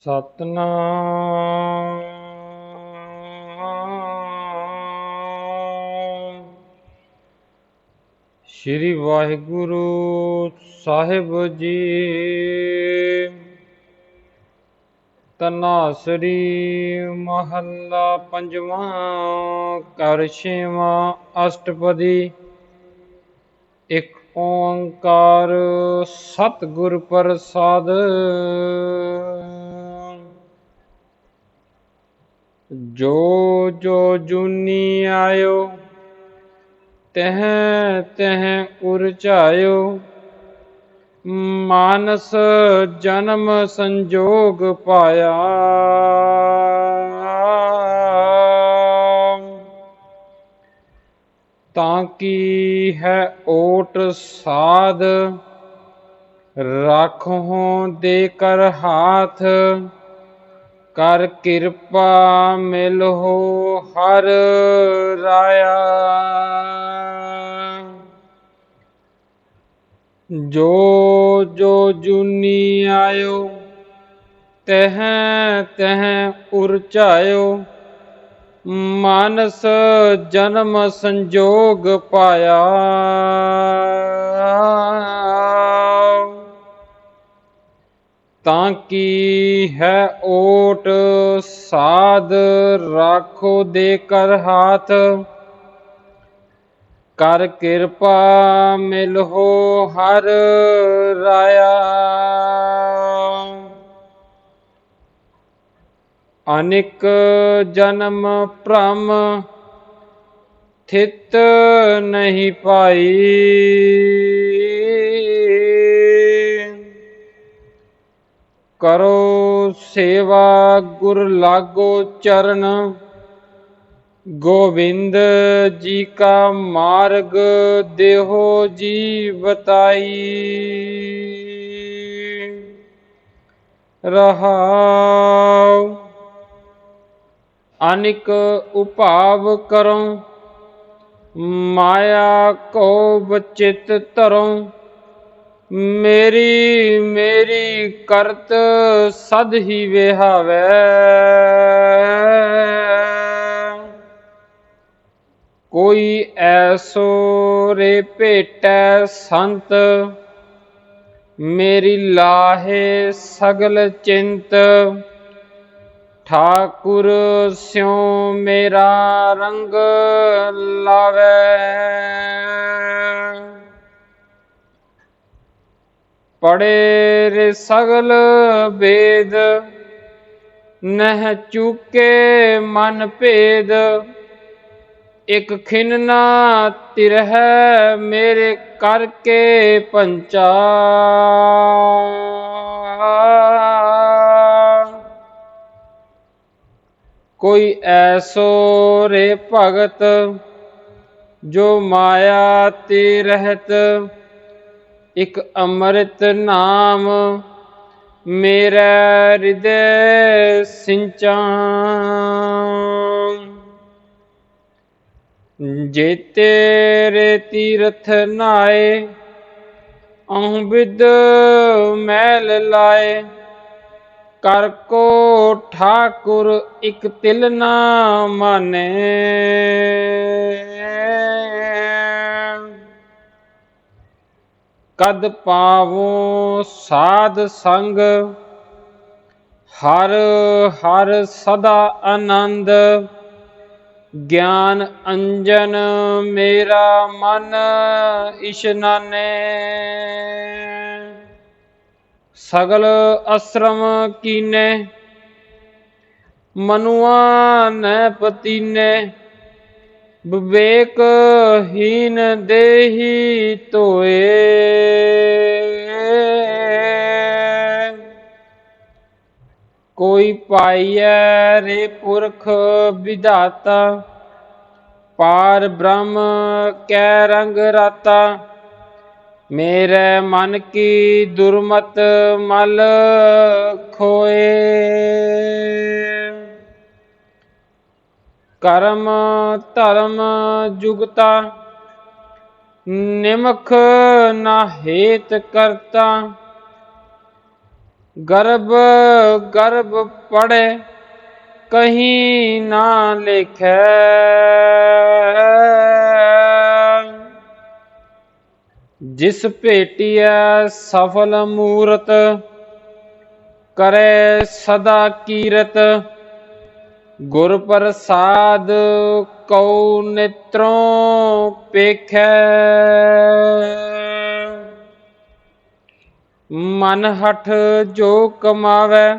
ਸਤਨਾਮ। ਸ੍ਰੀ ਵਾਹਿਗੁਰੂ ਸਾਹਿਬ ਜੀ। ਤਨਾਸਰੀ ਮਹੱਲਾ ਪੰਜਵਾਂ, ਘਰ ਛੇਵਾਂ, ਅਸ਼ਟਪਦੀ। ਇੱਕ ਓੰਕਾਰ ਸਤਿਗੁਰ ਪ੍ਰਸਾਦ। ਜੋ ਜੋ ਜੁਨੀ ਆਇਓ, ਤਹ ਤਹ ਉਰਚਾਇਓ ਮਾਨਸ ਜਨਮ ਸੰਜੋਗ ਪਾਇਆ। ਤਾਂ ਕੀ ਹੈ ਓਟ ਸਾਧ ਰਾਖੋ ਦੇ ਕਰ ਹਾਥ। ਕਰ ਕਿਰਪਾ ਮਿਲੋ ਹਰ ਰਾਇਆ। ਜੋ ਜੋ ਜੁਨੀ ਆਇਓ, ਤਹ ਤਹ ਉਰਚਾਇਓ ਮਾਨਸ ਜਨਮ ਸੰਜੋਗ ਪਾਇਆ। ਤਾਂ ਕੀ ਹੈ ਓਟ ਸਾਧ ਰਾਖੋ ਦੇ ਕਰ ਹਾਥ? ਕਰ ਕਿਰਪਾ ਮਿਲਹੋ ਹਰ ਰਾਇਆ। ਅਨਿਕ ਜਨਮ ਭ੍ਰਮ ਥਿਤ ਨਹੀਂ ਪਾਈ। ਕਰੋ ਸੇਵਾ ਗੁਰ ਲਾਗੋ ਚਰਨ। ਗੋਬਿੰਦ ਜੀ ਕਾ ਮਾਰਗ ਦੇਹੋ ਜੀ ਬਤਾਈ। ਰਹਾਉ, ਅਨਿਕ ਉਪਾਵ ਕਰੋ ਮਾਇਆ ਕੋ ਬਚਿਤ ਧਰੋ ਮੇਰੀ ਮੇਰੀ ਕਰਤ ਸਦ ਹੀ ਵਿਹਾਵੈ। ਕੋਈ ਐਸੋ ਰੇ ਭੇਟੈ ਸੰਤ, ਮੇਰੀ ਲਾਹੇ ਸਗਲ ਚਿੰਤ। ਠਾਕੁਰ ਸਿਉ ਮੇਰਾ ਰੰਗ ਲਾਵੇ। ਪੜੇ ਰੇ ਸਗਲ ਵੇਦ, ਨਹਿ ਚੁਕੇ ਮਨ ਭੇਦ। ਇਕ ਖਿਨ ਨਾ ਤਿਰਹਿ ਮੇਰੇ ਕਰਕੇ ਪੰਚਾ ਕੋਈ ਐਸੋ ਰੇ ਭਗਤ ਜੋ ਮਾਇਆ ਤੇ ਰਹਿਤ ਇਕ ਅੰਮ੍ਰਿਤ ਨਾਮ ਮੇਰਾ ਹਿਰਦੈ ਸਿੰਚਾਂ। ਜੇ ਤੇਰੇ ਤੀਰਥ ਨਾਏ, ਅਹੁ ਬਿਦ ਮੈਲ ਲਾਏ। ਕਰ ਕੋ ਠਾਕੁਰ ਇਕ ਤਿਲ ਨਾ ਮਾਨੇ। ਕਦ ਪਾਵੋ ਸਾਧ ਸੰਗ, ਹਰ ਹਰ ਸਦਾ ਆਨੰਦ। ਗਿਆਨ ਅੰਜਨ ਮੇਰਾ ਮਨ ਇਸ਼ਨਾਨੇ ਸਗਲ ਅਸਰਮ ਕੀਨੇ, ਮਨੁਆ ਨੈ ਪਤੀਨੇ। ਵਿਵੇਕ ਹੀਨ ਦੇਹੀ ਤੋਏ ਕੋਈ ਪਾਈਐ ਰੇ ਪੁਰਖ ਵਿਧਾਤਾ, ਪਾਰ ਬ੍ਰਹਮ ਕੈ ਰੰਗ ਰਾਤਾ। ਮੇਰੇ ਮਨ ਕੀ ਦੁਰਮਤ ਮਲ ਖੋਏ। ਕਰਮ ਧਰਮ ਜੁਗਤਾ, ਨਿਮਖ ਨਾ ਹੇਤ ਕਰਤਾ। ਗਰਭ ਗਰਭ ਪੜੇ ਕਹੀਂ ਨਾ ਲਿਖੈ। ਜਿਸ ਭੇਟਿਐ ਸਫਲ ਮੂਰਤ, ਕਰੈ ਸਦਾ ਕੀਰਤ। ਗੁਰ ਪ੍ਰਸਾਦ ਕਉ ਨੇਤਰੋਂ ਪੇਖੈ। ਮਨ ਹਠ ਜੋ ਕਮਾਵੈ,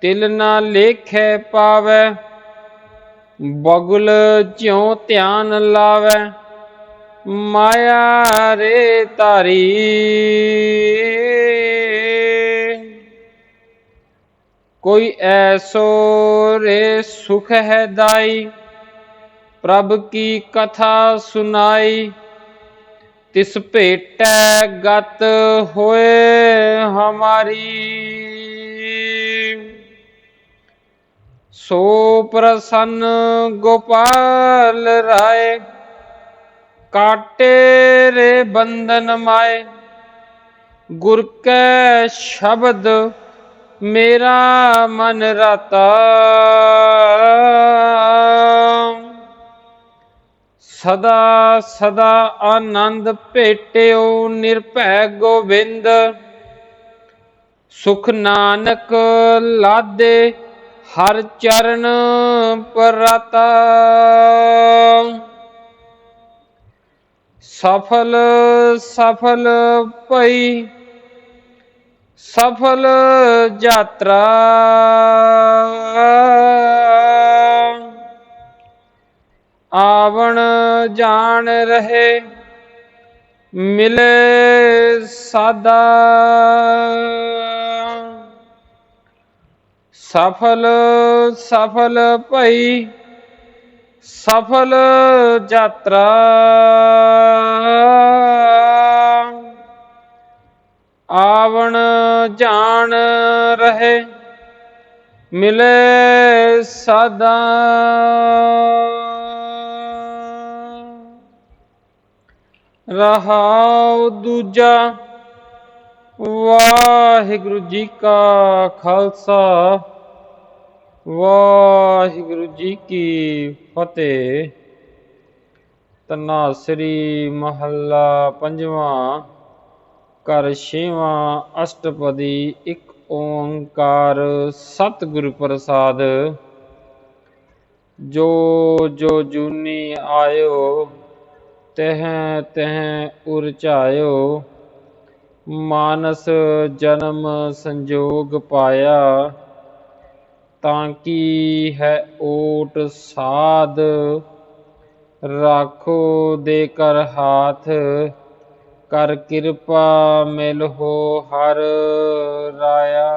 ਤਿਲ ਨਾ ਲੇਖੈ ਪਾਵੈ। ਬਗੁਲ ਜਿਉ ਧਿਆਨ ਲਾਵੈ, ਮਾਇਆ ਰੇ ਤਾਰੀ ਕੋਈ ਐਸੋ ਰੇ ਸੁਖ ਹੈ ਦਾਈ, ਪ੍ਰਭ ਕੀ ਕਥਾ ਸੁਨਾਈ, ਤਿਸ ਭੇਟੈ ਗਤ ਹੋਏ ਹਮਾਰੀ। ਸੋ ਪ੍ਰਸੰਨ ਗੋਪਾਲ ਰਾਏ, ਕਾਟੇ ਰੇ ਬੰਧਨ ਮਾਏ, ਗੁਰ ਕੈ ਸ਼ਬਦ ਮੇਰਾ ਮਨ ਰਤਾ। ਸਦਾ ਸਦਾ ਆਨੰਦ ਭੇਟਿਓ ਨਿਰਭੈ ਗੋਬਿੰਦ। ਸੁਖ ਨਾਨਕ ਲਾਦੇ ਹਰ ਚਰਨ ਪਰਤਾ। ਸਫਲ ਸਫਲ ਪਈ ਸਫਲ ਯਾਤਰਾ। ਆਵਣ ਜਾਣ ਰਹੇ ਮਿਲੇ ਸਾਦਾ। ਸਫਲ ਸਫਲ ਭਈ ਸਫਲ ਯਾਤਰਾ। ਆਵਣ ਜਾਣ ਰਹੇ, ਮਿਲੇ ਸਦਾ। ਰਹਾਉ ਦੂਜਾ, ਵਾਹਿਗੁਰੂ ਜੀ ਕਾ ਖਾਲਸਾ, ਵਾਹਿਗੁਰੂ ਜੀ ਕੀ ਫਤਿਹ। ਤਨਾਸਰੀ ਮਹੱਲਾ ਪੰਜਵਾਂ ਕਰ ਛੇਵਾਂ ਅਸ਼ਟਪਦੀ ਇੱਕ ਓੰਕਾਰ ਸਤਿਗੁਰ ਪ੍ਰਸਾਦ। ਜੋ ਜੋ ਜੂਨੀ ਆਇਓ, ਤਹ ਤਹ ਉਰਚਾਇਓ ਮਾਨਸ ਜਨਮ ਸੰਜੋਗ ਪਾਇਆ। ਤਾਂ ਕੀ ਹੈ ਓਟ ਸਾਧ, ਰਾਖੋ ਦੇ ਕਰ ਹਾਥ ਕਰ ਕਿਰਪਾ ਮਿਲ ਹੋ ਹਰ ਰਾਇਆ।